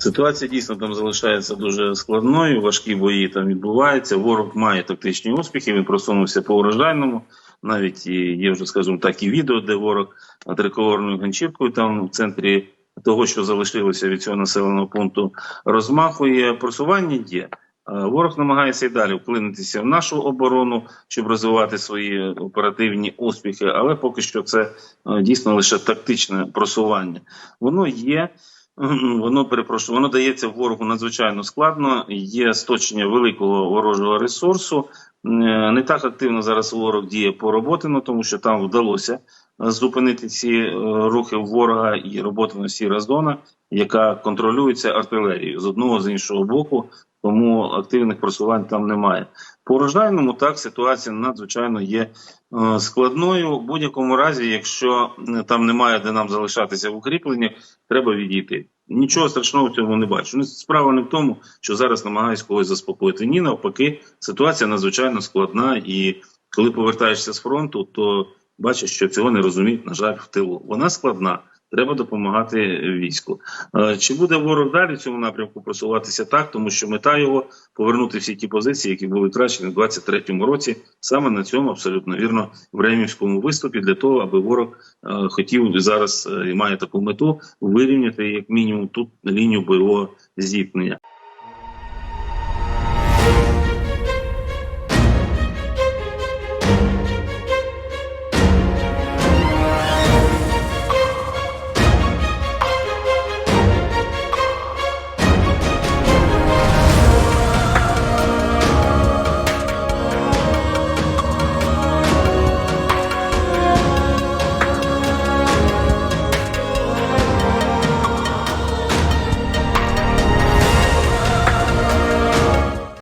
Ситуація дійсно там залишається дуже складною. Важкі бої там відбуваються. Ворог має тактичні успіхи. Він просунувся по урожайному. Навіть є вже, скажімо так, і відео, де ворог триколорною ганчіркою там в центрі того, що залишилося від цього населеного пункту, розмахує. Просування є. Ворог намагається і далі вклинитися в нашу оборону, щоб розвивати свої оперативні успіхи, але поки що це е, дійсно лише тактичне просування. Воно є. Воно перепрошую, воно дається ворогу надзвичайно складно. Є сточення великого ворожого ресурсу. Не так активно зараз ворог діє по Роботину, тому що там вдалося е, зупинити ці е, рухи ворога і роботина сіра зона, яка контролюється артилерією з одного з іншого боку. Тому активних просувань там немає. По урожайному так ситуація надзвичайно є е, складною. В будь-якому разі, якщо там немає де нам залишатися в укріпленні, треба відійти. Нічого страшного в цьому не бачу. Ну, справа не в тому, що зараз намагаюсь когось заспокоїти. Ні, навпаки, ситуація надзвичайно складна, і коли повертаєшся з фронту, то бачиш, що цього не розуміють, на жаль, в тилу. Вона складна. Треба допомагати війську. Е, Чи буде ворог далі в цьому напрямку просуватися так, тому що мета його повернути всі ті позиції, які були втрачені в 23-му році, саме на цьому абсолютно вірно в Ремівському виступі, для того, аби ворог е, хотів зараз е, і має таку мету вирівняти як мінімум тут лінію бойового зіткнення.